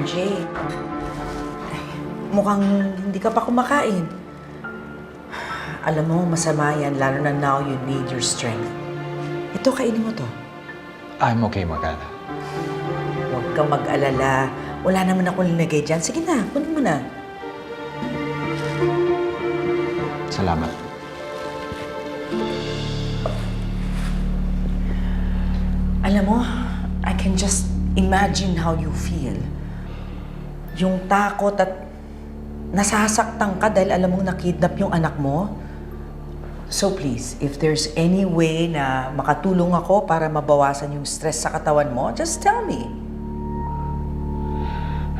RJ. Mukhang hindi ka pa kumakain. Alam mo, masama yan, lalo na now you need your strength. Ito, kainin mo to. I'm okay, Morgana. Huwag kang mag-alala. Wala naman akong linagay dyan. Sige na, kunin mo na. Salamat. Alam mo, I can just imagine how you feel. Yung takot at nasasaktan ka dahil alam mong nakidnap yung anak mo. So please, if there's any way na makatulong ako para mabawasan yung stress sa katawan mo, just tell me.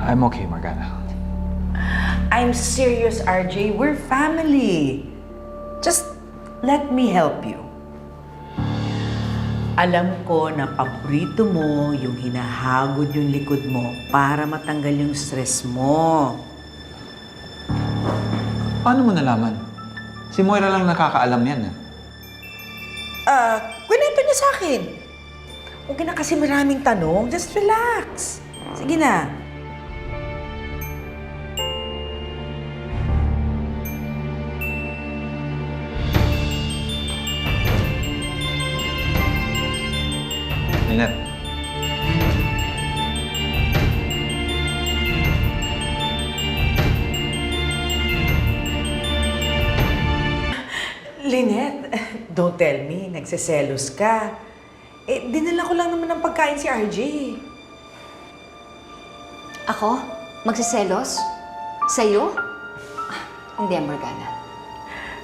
I'm okay, Morgana. I'm serious, RJ. We're family. Just let me help you. Alam ko na paborito mo yung hinahagod yung likod mo para matanggal yung stress mo. Paano mo nalaman? Si Moira lang nakakaalam yan. ah. Ah, kwento niya sa akin. Huwag na kasi maraming tanong. Just relax. Sige na. Lynette, Lynette, don't tell me, nagsiselos ka. Eh, dinala ko lang naman ng pagkain si RJ. Ako? Magsiselos? Sa'yo? Ah, Hindi, Morgana.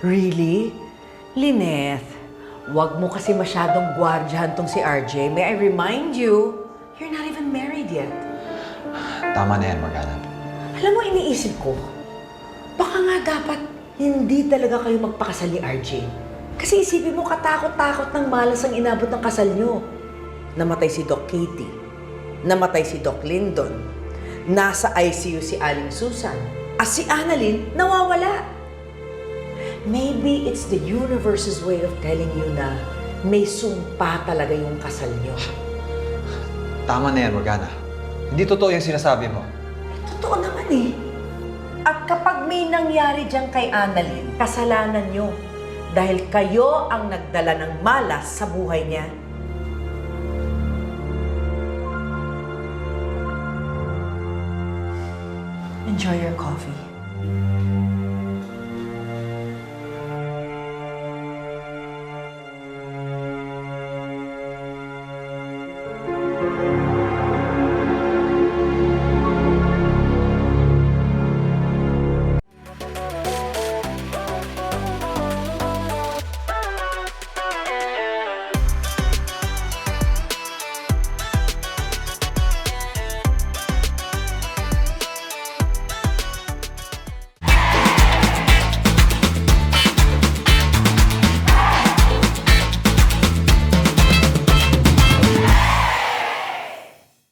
Really? Lynette, wag mo kasi masyadong gwardyahan tong si RJ. May I remind you, you're not even married yet. tama na yan, Morgana. Alam mo, iniisip ko, baka nga dapat hindi talaga kayo magpakasal ni RJ. Kasi isipin mo, katakot-takot ng malas ang inabot ng kasal nyo. Namatay si Doc Katie. Namatay si Doc Lyndon. Nasa ICU si Aling Susan. At si Annalyn, nawawala. Maybe it's the universe's way of telling you na may sumpa talaga yung kasal nyo. Tama na yan, Morgana. Hindi totoo yung sinasabi mo. Totoo naman eh. At kapag may nangyari dyan kay Annalyn, kasalanan nyo. Dahil kayo ang nagdala ng malas sa buhay niya. Enjoy your coffee.